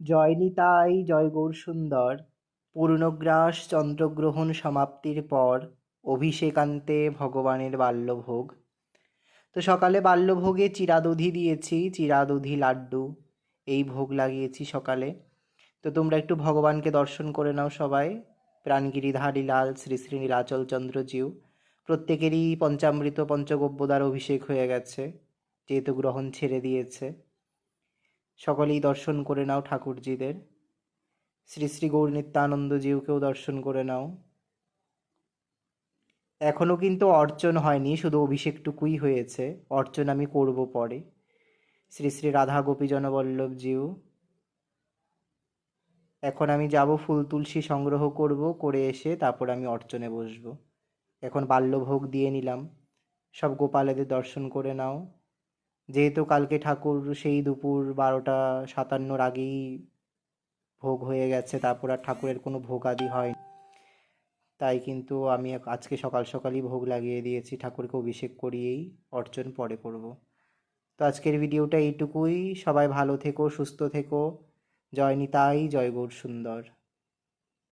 জয় নিতাই, জয় গৌর সুন্দর। পূর্ণগ্রাস চন্দ্রগ্রহণ সমাপ্তির পর অভিষেকান্তে ভগবানের বাল্যভোগ। তো সকালে বাল্যভোগে চিরাদধি দিয়েছি, চিরাদধি লাড্ডু। এই ভোগ লাগিয়েছি সকালে। তো তোমরা একটু ভগবানকে দর্শন করে নাও সবাই। প্রাণগিরিধারী লাল শ্রী শ্রী নীলাচল চন্দ্রজিউ প্রত্যেকেরই পঞ্চামৃত পঞ্চগব্যদার অভিষেক হয়ে গেছে, যেহেতু গ্রহণ ছেড়ে দিয়েছে। সকলেই দর্শন করে নাও ঠাকুরজিদের। শ্রী শ্রী গৌর নিত্যানন্দজিউকেও দর্শন করে নাও। এখনও কিন্তু অর্চন হয়নি, শুধু অভিষেকটুকুই হয়েছে। অর্চন আমি করব পরে। শ্রী শ্রী রাধা গোপী জনবল্লভজিউ এখন আমি যাব, ফুল তুলসী সংগ্রহ করব, করে এসে তারপর আমি অর্চনে বসব। এখন বাল্যভোগ দিয়ে নিলাম। সব গোপালেদের দর্শন করে নাও। যেহেতু কালকে ঠাকুর সেই দুপুর বারোটা সাতান্নর আগেই ভোগ হয়ে গেছে, তারপর আর ঠাকুরের কোনো ভোগ আদি হয় তাই কিন্তু আমি আজকে সকাল সকালই ভোগ লাগিয়ে দিয়েছি, ঠাকুরকে অভিষেক করিয়েই অর্চন পরে করব। তো আজকের ভিডিওটা এইটুকুই। সবাই ভালো থেকো, সুস্থ থেকো। জয় নিতাই, জয় সুন্দর